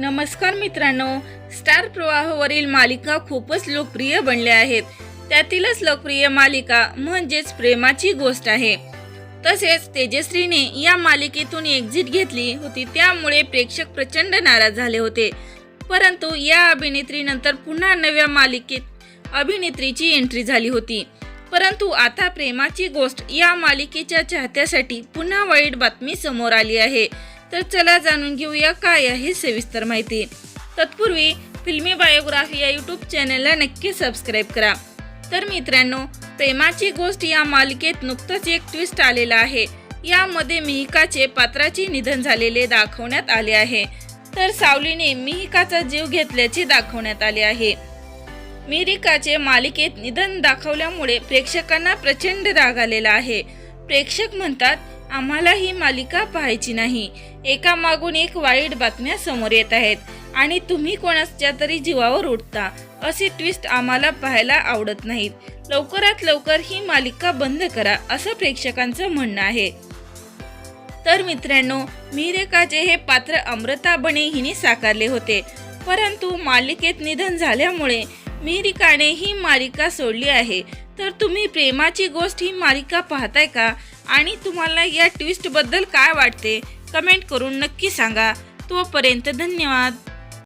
नमस्कार मित्रांनो स्टार प्रवाहावरील मालिका खूपच लोकप्रिय बनल्या आहेत. त्यातीलच लोकप्रिय मालिका म्हणजेच प्रेमाची गोष्ट आहे. तसेच तेजश्रीने या मालिकेतून एक्झिट घेतली होती त्यामुळे प्रेक्षक प्रचंड नाराज झाले होते. परंतु या अभिनेत्रीनंतर पुन्हा नव्या मालिकेत अभिनेत्रीची एंट्री झाली होती. परंतु आता प्रेमाची गोष्ट या मालिकेच्या चाहत्यासाठी पुन्हा वाईट बातमी समोर आली आहे. तर चला जाणून घेऊया काय आहे सविस्तर माहिती. तत्पूर्वी फिल्मी बायोग्राफी या यूट्यूब चॅनलला नक्की सबस्क्राईब करा. तर मित्रांनो प्रेमाची गोष्ट या मालिकेत नुकतंच एक ट्विस्ट आलेला आहे. यामध्ये मिहिकाचे पात्राचे निधन झालेले दाखवण्यात आले आहे. तर सावलीने मिहिकाचा जीव घेतल्याचे दाखवण्यात आले आहे. मिरिकाचे मालिकेत निधन दाखवल्यामुळे प्रेक्षकांना प्रचंड राग आलेला आहे. प्रेक्षक म्हणतात आम्हाला ही मालिका पाहायची नाही. एका मागून एक वाईट बातम्या समोर येत आहेत आणि तुम्ही कोणाच्या तरी जीवावर उठता असे ट्विस्ट आम्हाला पाहायला आवडत नाहीत. लवकरात लवकर ही मालिका बंद करा असं प्रेक्षकांचं म्हणणं आहे. तर मित्रांनो मिरेकाचे हे पात्र अमृता बने हिने साकारले होते. परंतु मालिकेत निधन झाल्यामुळे मिरिकाने ही मालिका सोडली आहे. तर तुम्ही प्रेमाची गोष्ट ही मालिका पाहताय का? आणि तुम्हाला या ट्विस्टबद्दल काय वाटते? कमेंट करून नक्की सांगा. तोपर्यंत धन्यवाद.